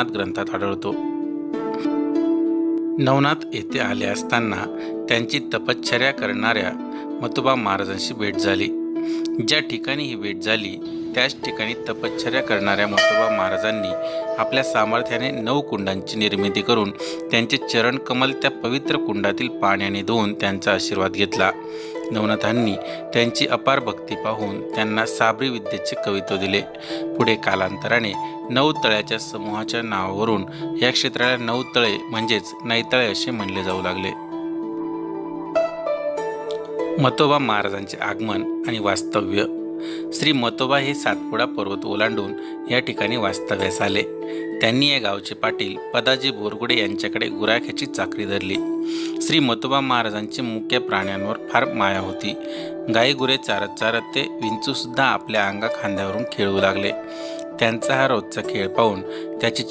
नवनाथ ग्रंथात आढळतो. नवनाथ येथे आले असताना त्यांची तपश्चर्या करणाऱ्या मतोबा महाराजांशी भेट झाली. ज्या ठिकाणी ही भेट झाली त्याच ठिकाणी तपश्चर्या करणाऱ्या मतोबा महाराजांनी आपल्या सामर्थ्याने नऊ कुंडांची निर्मिती करून त्यांचे चरण कमल त्या पवित्र कुंडातील पाण्याने धुवून त्यांचा आशीर्वाद घेतला. नवनाथांनी त्यांची अपार भक्ती पाहून त्यांना साबरी विद्येचे कवित्व दिले. पुढे कालांतराने नऊ तळ्याच्या समूहाच्या नावावरून या क्षेत्राला नऊ तळे म्हणजेच नैतळे असे म्हणले जाऊ लागले. मतोबा महाराजांचे आगमन आणि वास्तव्य श्री मतोबा हे सातपुडा पर्वत ओलांडून या ठिकाणी वास्तव्यास आले. त्यांनी या गावचे पाटील पदाजी बोरगुडे यांच्याकडे गुराख्याची चाकरी धरली. श्री मतोबा महाराजांची मुख्य प्राण्यांवर फार माया होती. गाई गुरे चारत चारत ते विंचूसुद्धा आपल्या अंगा खांद्यावरून खेळू लागले. त्यांचा हा रोजचा खेळ पाहून त्याची